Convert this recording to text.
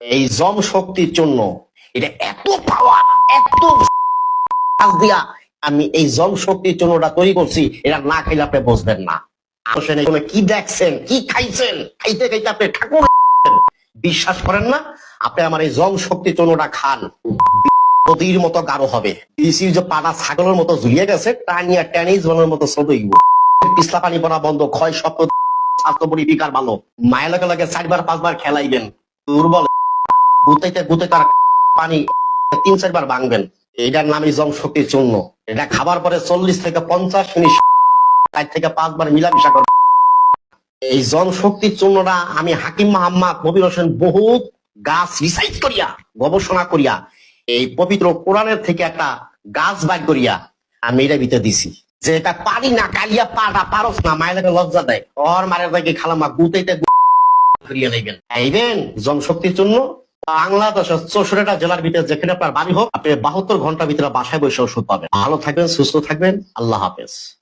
এই জম শক্তির জন্য এটা এত পাওয়ার এত কাজ দিয়া আমি এই জম শক্তির জন্য ওটা তৈরি করছি, এটা না খাইলে আপনি বুঝবেন না। কি দেখছেন, কি খাইছেন, খাইতে খাইতে আপনি ঠাকুর বিশ্বাস করেন না? আপনি আমার এই জম শক্তির জন্যটা খান। নদীর মতো গাঢ় হবে। ডিসির যে পাটা ছাগলের মতো ঝুলিয়ে গেছে টানিয়া টেনিস বলের মতো সদইব পিছলা পানি পড়া বন্ধ, ক্ষয় সপ্তাহ স্বাস্থ্য বিকার ভালো। মায়ের লগে লগে চারবার, পাঁচবার খেলাইবেন। দুর্বল গুতাইতে গুতাইতে আর পানি তিন চারবার ভাঙবেন। এটার নামই জম শক্তির চূর্ণ এটা খাবার পরে চল্লিশ থেকে পঞ্চাশ মিনিট চার থেকে পাঁচবার মিলামিশা করবেন এই জন শক্তির চূর্ণটা আমি হাকিম মোহাম্মদ নবীর হোসেন বহুত গাছ রিসাইজ করিয়া, গবেষণা করিয়া, এই পবিত্র কোরআনের থেকে একটা গাছ বাইর করিয়া আমি এটা ভিতরে দিছি। যে এটা পারি না কালিয়া পাটা পারস না, মায়ের লজ্জা দেয়। ওর মারের দাগে খালামা গুতাইতে করিয়া নেবেন আইবেন জনশক্তির জন্য। বাংলাদেশের চৌষট্টিটা জেলার ভিতরে যেখানে আপনার বাড়ি হোক, আপনি বাহাত্তর ঘণ্টার ভিতরে বাসায় বসে ওষুধ পাবেন। ভালো থাকবেন, সুস্থ থাকবেন। আল্লাহ হাফেজ।